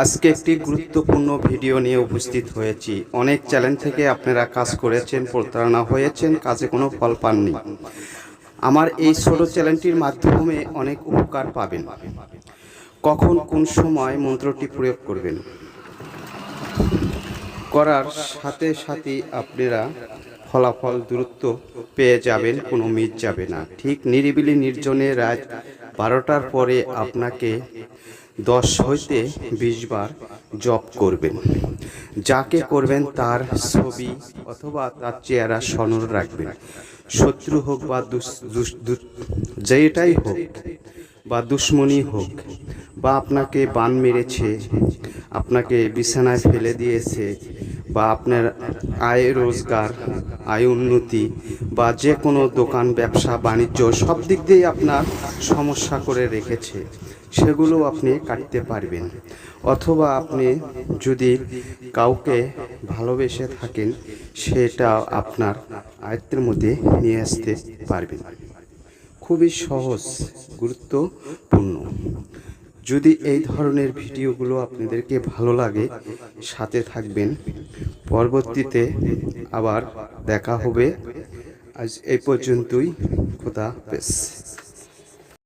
আজকে একটি গুরুত্বপূর্ণ ভিডিও নিয়ে উপস্থিত হয়েছি। অনেক চ্যালেঞ্জ থেকে আপনারা কাজ করেছেন, প্রতারণা হয়েছেন, কাজে কোনো ফল পাননি। আমার এই ছোট চ্যানেলটির মাধ্যমে অনেক উপকার পাবেন। কখন কোন সময় মন্ত্রটি প্রয়োগ করবেন? করার সাথে সাথে আপনারা ফলাফল দূরত্ব পেয়ে যাবেন, কোনো মিস যাবে না। ঠিক নিরিবিলি নির্জনে রাত বারোটার পরে আপনাকে দশ হইতে বিশ বার জপ করবেন। যাকে করবেন তার ছবি অথবা তার চেহারা স্মরণ রাখবেন। শত্রু হোক বা যেটাই হোক বা দুশ্মনী হোক বা আপনাকে বান মেরেছে, আপনাকে বিছানায় ফেলে দিয়েছে বা আপনার আয় রোজগার, আয় উন্নতি বা যে কোনো দোকান, ব্যবসা, বাণিজ্য সব দিক দিয়েই আপনার সমস্যা করে রেখেছে, সেগুলো আপনি কাটতে পারবেন। অথবা আপনি যদি কাউকে ভালোবেসে থাকেন, সেটা আপনার আয়ত্তের মধ্যে নিয়ে আসতে পারবেন। খুবই সহজ, গুরুত্বপূর্ণ। যদি এই ধরনের ভিডিওগুলো আপনাদেরকে ভালো লাগে, সাথে থাকবেন। পরবর্তীতে আবার দেখা হবে। আজ এই পর্যন্তই। খোদা হাফেজ।